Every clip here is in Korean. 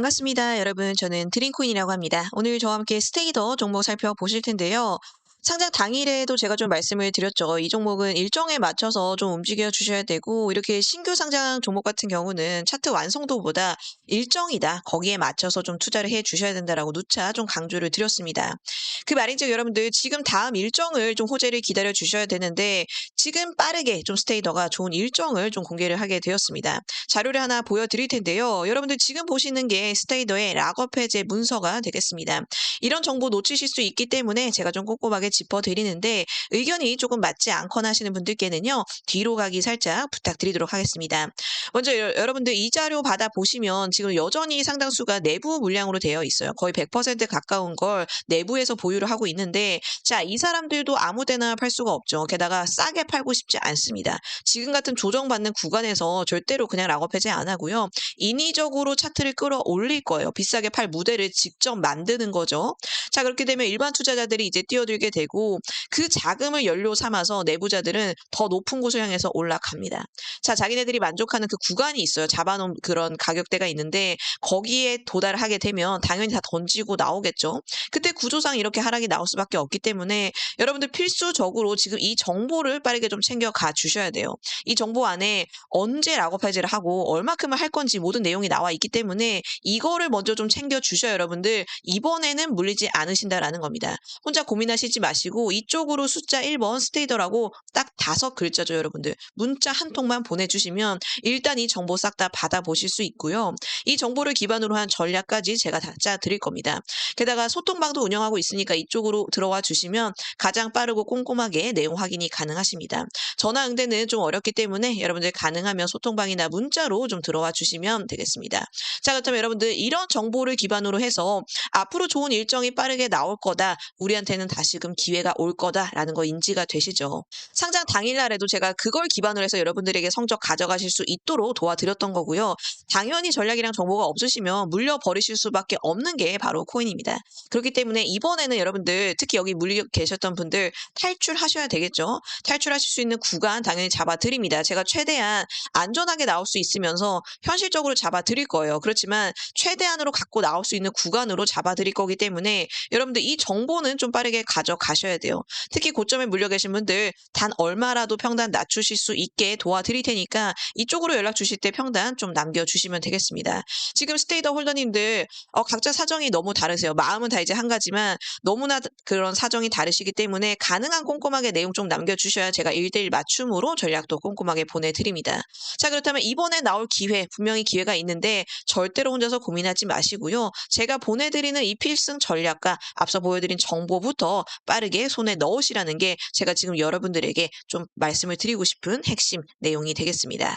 반갑습니다. 여러분, 저는 드림코인이라고 합니다. 오늘 저와 함께 스테이더 종목 살펴보실 텐데요. 상장 당일에도 제가 좀 말씀을 드렸죠. 이 종목은 일정에 맞춰서 좀 움직여 주셔야 되고, 이렇게 신규 상장 종목 같은 경우는 차트 완성도보다 일정이다. 거기에 맞춰서 좀 투자를 해 주셔야 된다라고 누차 좀 강조를 드렸습니다. 그 말인즉 여러분들 지금 다음 일정을 좀 호재를 기다려 주셔야 되는데, 지금 빠르게 좀 스테이더가 좋은 일정을 좀 공개를 하게 되었습니다. 자료를 하나 보여드릴 텐데요. 여러분들 지금 보시는 게 스테이더의 락업 해제 문서가 되겠습니다. 이런 정보 놓치실 수 있기 때문에 제가 좀 꼼꼼하게 짚어드리는데 의견이 조금 맞지 않거나 하시는 분들께는요. 뒤로 가기 살짝 부탁드리도록 하겠습니다. 먼저 여, 여러분들 이 자료 받아 보시면 지금 여전히 상당수가 내부 물량으로 되어 있어요. 거의 100% 가까운 걸 내부에서 보유를 하고 있는데 자, 이 사람들도 아무데나 팔 수가 없죠. 게다가 싸게 팔고 싶지 않습니다. 지금 같은 조정받는 구간에서 절대로 그냥 락업 해제 안 하고요. 인위적으로 차트를 끌어올릴 거예요. 비싸게 팔 무대를 직접 만드는 거죠. 자, 그렇게 되면 일반 투자자들이 이제 뛰어들게 되고 그 자금을 연료 삼아서 내부자들은 더 높은 곳을 향해서 올라갑니다. 자, 자기네들이 만족하는 그 구간이 있어요. 잡아놓은 그런 가격대가 있는데 거기에 도달하게 되면 당연히 다 던지고 나오겠죠. 그때 구조상 이렇게 하락이 나올 수밖에 없기 때문에 여러분들 필수적으로 지금 이 정보를 빠르게 좀 챙겨가 주셔야 돼요. 이 정보 안에 언제 락업 해제를 하고 얼마큼을 할 건지 모든 내용이 나와 있기 때문에 이거를 먼저 좀 챙겨 주셔야 여러분들 이번에는 물리지 않으신다라는 겁니다. 혼자 고민하시지 마 시고 이쪽으로 숫자 1번 스테이더라고 딱 다섯 글자죠, 여러분들. 문자 한 통만 보내주시면 일단 이 정보 싹 다 받아보실 수 있고요. 이 정보를 기반으로 한 전략까지 제가 다 짜 드릴 겁니다. 게다가 소통방도 운영하고 있으니까 이쪽으로 들어와 주시면 가장 빠르고 꼼꼼하게 내용 확인이 가능하십니다. 전화 응대는 좀 어렵기 때문에 여러분들 가능하면 소통방이나 문자로 좀 들어와 주시면 되겠습니다. 자, 그렇다면 여러분들 이런 정보를 기반으로 해서 앞으로 좋은 일정이 빠르게 나올 거다. 우리한테는 다시금 기회가 올 거다라는 거 인지가 되시죠. 상장 당일날에도 제가 그걸 기반으로 해서 여러분들에게 성적 가져가실 수 있도록 도와드렸던 거고요. 당연히 전략이랑 정보가 없으시면 물려버리실 수밖에 없는 게 바로 코인입니다. 그렇기 때문에 이번에는 여러분들 특히 여기 물려 계셨던 분들 탈출하셔야 되겠죠. 탈출하실 수 있는 구간 당연히 잡아드립니다. 제가 최대한 안전하게 나올 수 있으면서 현실적으로 잡아드릴 거예요. 그렇지만 최대한으로 갖고 나올 수 있는 구간으로 잡아드릴 거기 때문에 여러분들 이 정보는 좀 빠르게 가져가 셔야 돼요. 특히 고점에 물려 계신 분들 단 얼마라도 평단 낮추실 수 있게 도와드릴 테니까 이쪽으로 연락 주실 때 평단 좀 남겨주시면 되겠습니다. 지금 스테이더 홀더님들 어, 각자 사정이 너무 다르세요. 마음은 다 이제 한 가지만 너무나 그런 사정이 다르시기 때문에 가능한 꼼꼼하게 내용 좀 남겨주셔야 제가 1대1 맞춤으로 전략도 꼼꼼하게 보내드립니다. 자 그렇다면 이번에 나올 기회 분명히 기회가 있는데 절대로 혼자서 고민하지 마시고요. 제가 보내드리는 이 필승 전략과 앞서 보여드린 정보부터 빠르게 손에 넣으시라는 게 제가 지금 여러분들에게 좀 말씀을 드리고 싶은 핵심 내용이 되겠습니다.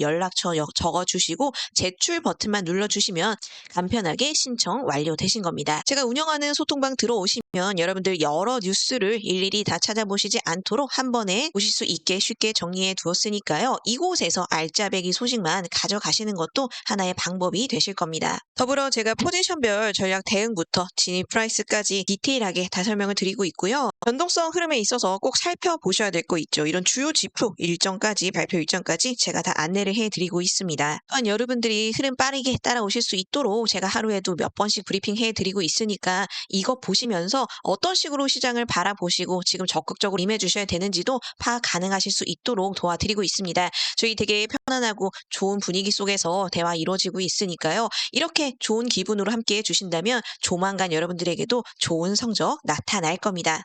연락처 적어 주시고 제출 버튼만 눌러 주시면 간편하게 신청 완료되신 겁니다. 제가 운영하는 소통방 들어오시면 여러분들 여러 뉴스를 일일이 다 찾아보시지 않도록 한 번에 보실 수 있게 쉽게 정리해 두었으니까요. 이곳에서 알짜배기 소식만 가져가시는 것도 하나의 방법이 되실 겁니다. 더불어 제가 포지션별 전략 대응부터 진입 프라이스까지 디테일하게 다 설명을 드리고 있고요. 변동성 흐름에 있어서 꼭 살펴보셔야 될 거 있죠. 이런 주요 지표 일정까지 발표 일정까지 제가 다 안내를 해드리고 있습니다. 또한 여러분들이 흐름 빠르게 따라오실 수 있도록 제가 하루에도 몇 번씩 브리핑 해드리고 있으니까 이거 보시면서 어떤 식으로 시장을 바라보시고 지금 적극적으로 임해주셔야 되는지도 파악 가능하실 수 있도록 도와드리고 있습니다. 저희 되게 편안하고 좋은 분위기 속에서 대화 이루어지고 있으니까요. 이렇게 좋은 기분으로 함께 해주신다면 조만간 여러분들에게도 좋은 성적 나타날 겁니다.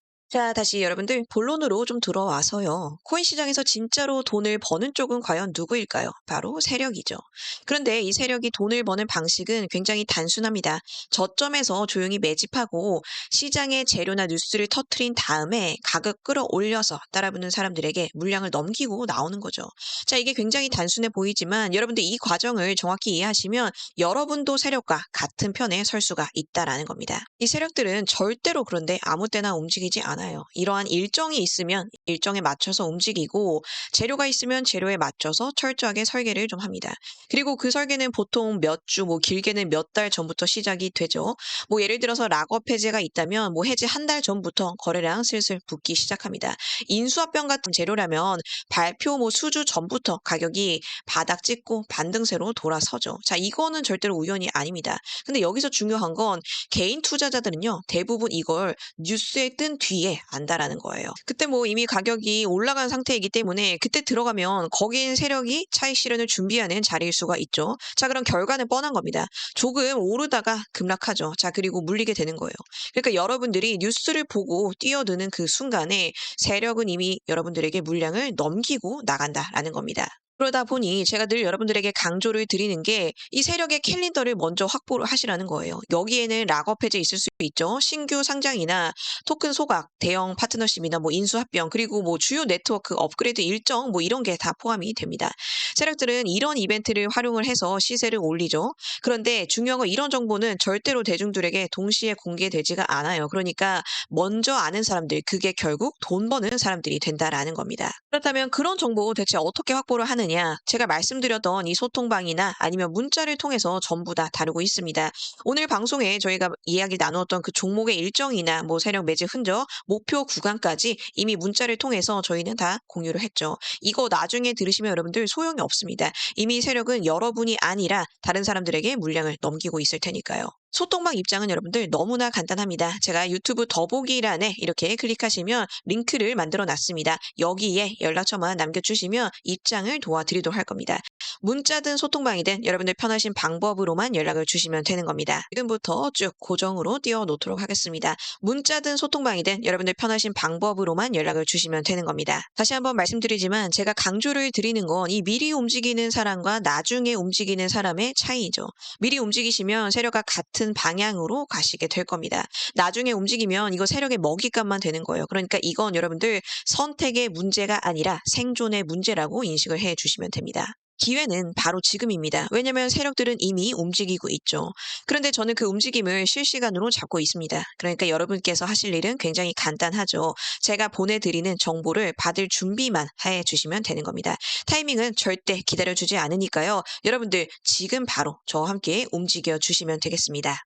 자, 다시 여러분들 본론으로 좀 들어와서요. 코인 시장에서 진짜로 돈을 버는 쪽은 과연 누구일까요? 바로 세력이죠. 그런데 이 세력이 돈을 버는 방식은 굉장히 단순합니다. 저점에서 조용히 매집하고 시장의 재료나 뉴스를 터트린 다음에 가격 끌어올려서 따라붙는 사람들에게 물량을 넘기고 나오는 거죠. 자, 이게 굉장히 단순해 보이지만 여러분들 이 과정을 정확히 이해하시면 여러분도 세력과 같은 편에 설 수가 있다라는 겁니다. 이 세력들은 절대로 그런데 아무 때나 움직이지 않아 요. 이러한 일정이 있으면 일정에 맞춰서 움직이고 재료가 있으면 재료에 맞춰서 철저하게 설계를 좀 합니다. 그리고 그 설계는 보통 몇 주, 뭐 길게는 몇 달 전부터 시작이 되죠. 뭐 예를 들어서 락업 해제가 있다면 뭐 해제 한 달 전부터 거래량 슬슬 붙기 시작합니다. 인수합병 같은 재료라면 발표 뭐 수주 전부터 가격이 바닥 찍고 반등세로 돌아서죠. 자, 이거는 절대로 우연이 아닙니다. 근데 여기서 중요한 건 개인 투자자들은요, 대부분 이걸 뉴스에 뜬 뒤에 안다라는 거예요. 그때 뭐 이미 가격이 올라간 상태이기 때문에 그때 들어가면 거긴 세력이 차익 실현을 준비하는 자리일 수가 있죠. 자, 그럼 결과는 뻔한 겁니다. 조금 오르다가 급락하죠. 자, 그리고 물리게 되는 거예요. 그러니까 여러분들이 뉴스를 보고 뛰어드는 그 순간에 세력은 이미 여러분들에게 물량을 넘기고 나간다라는 겁니다. 그러다 보니 제가 늘 여러분들에게 강조를 드리는 게 이 세력의 캘린더를 먼저 확보를 하시라는 거예요. 여기에는 락업 해제 있을 수 있죠. 신규 상장이나 토큰 소각, 대형 파트너십이나 뭐 인수합병, 그리고 뭐 주요 네트워크 업그레이드 일정 뭐 이런 게 다 포함이 됩니다. 세력들은 이런 이벤트를 활용을 해서 시세를 올리죠. 그런데 중요한 건 이런 정보는 절대로 대중들에게 동시에 공개되지가 않아요. 그러니까 먼저 아는 사람들, 그게 결국 돈 버는 사람들이 된다라는 겁니다. 그렇다면 그런 정보 대체 어떻게 확보를 하느냐? 제가 말씀드렸던 이 소통방이나 아니면 문자를 통해서 전부 다 다루고 있습니다. 오늘 방송에 저희가 이야기 나누었던 그 종목의 일정이나 뭐 세력 매집 흔적, 목표 구간까지 이미 문자를 통해서 저희는 다 공유를 했죠. 이거 나중에 들으시면 여러분들 소용이 없습니다. 이미 세력은 여러분이 아니라 다른 사람들에게 물량을 넘기고 있을 테니까요. 소통방 입장은 여러분들 너무나 간단합니다. 제가 유튜브 더보기란에 이렇게 클릭하시면 링크를 만들어 놨습니다. 여기에 연락처만 남겨주시면 입장을 도와드리도록 할 겁니다. 문자든 소통방이든 여러분들 편하신 방법으로만 연락을 주시면 되는 겁니다. 지금부터 쭉 고정으로 띄워 놓도록 하겠습니다. 문자든 소통방이든 여러분들 편하신 방법으로만 연락을 주시면 되는 겁니다. 다시 한번 말씀드리지만 제가 강조를 드리는 건 이 미리 움직이는 사람과 나중에 움직이는 사람의 차이죠. 미리 움직이시면 세력과 같은 방향으로 가시게 될 겁니다. 나중에 움직이면 이거 세력의 먹잇감만 되는 거예요. 그러니까 이건 여러분들 선택의 문제가 아니라 생존의 문제라고 인식을 해 주시면 됩니다. 기회는 바로 지금입니다. 왜냐면 세력들은 이미 움직이고 있죠. 그런데 저는 그 움직임을 실시간으로 잡고 있습니다. 그러니까 여러분께서 하실 일은 굉장히 간단하죠. 제가 보내드리는 정보를 받을 준비만 해 주시면 되는 겁니다. 타이밍은 절대 기다려주지 않으니까요. 여러분들 지금 바로 저와 함께 움직여 주시면 되겠습니다.